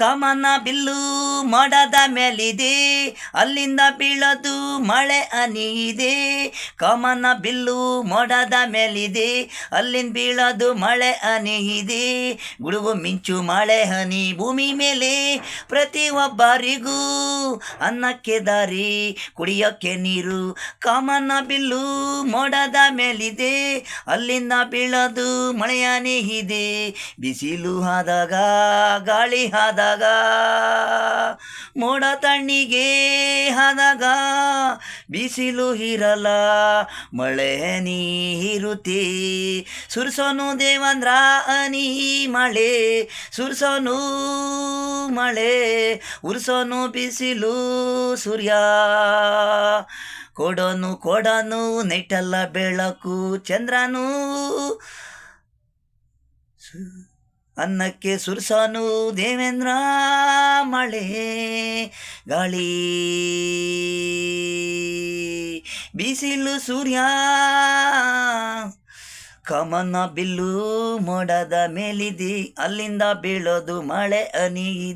ಕಮನ bill ಮಡದ ಮೇಲಿದೆ, ಅಲ್ಲಿಂದ ಬೀಳದು ಮಳೆ ಅನಿಯಿದೆ. ಕಮನ ಬಿಲ್ಲು ಮೋಡದ ಮೇಲಿದೆ, ಅಲ್ಲಿಂದ ಬೀಳದು ಮಳೆ ಅನಿಯಿದೆ. ಗುಡುಗು ಮಿಂಚು ಮಳೆ ಹನಿ ಭೂಮಿ ಮೇಲೆ ಪ್ರತಿ ಒಬ್ಬರಿಗೂ ಅನ್ನಕ್ಕೆ ದಾರಿ ಕುಡಿಯೋಕ್ಕೆ ನೀರು. ಕಮನ ಬಿಲ್ಲು ಮೋಡದ ಮೇಲಿದೆ, ಅಲ್ಲಿಂದ ಬೀಳದು ಮಳೆ ಹನಿ ಇದೆ ಬಿಸಿಲು ಆದಾಗ ಗಾಳಿ ಆದಾಗ ಮೋಡ ತಣ್ಣಿಗೆ ಹದಗ ಬಿಸಿಲು ಹಿರಲ, ಮಳೆ ನೀರುತಿ. ಸುರ್ಸೋನು ದೇವಂದ್ರ ಅನಿ ಮಳೆ, ಸುರ್ಸೋನು ಮಳೆ, ಉರ್ಸೋನು ಬಿಸಿಲು ಸೂರ್ಯ. ಕೊಡೋನು ಕೊಡನು ನೈಟಲ್ಲ ಬೆಳಕು, ಚಂದ್ರನು ಅನ್ನಕ್ಕೆ ಸುರ್ಸಾನು ದೇವೇಂದ್ರ ಮಳೆ, ಗಾಳಿ. ಬಿಸಿಲು ಸೂರ್ಯ, ಕಮನ ಬಿಲ್ಲು ಮೋಡದ ಮೇಲಿದಿ, ಅಲ್ಲಿಂದ ಬೀಳೋದು ಮಳೆ ಹನಿ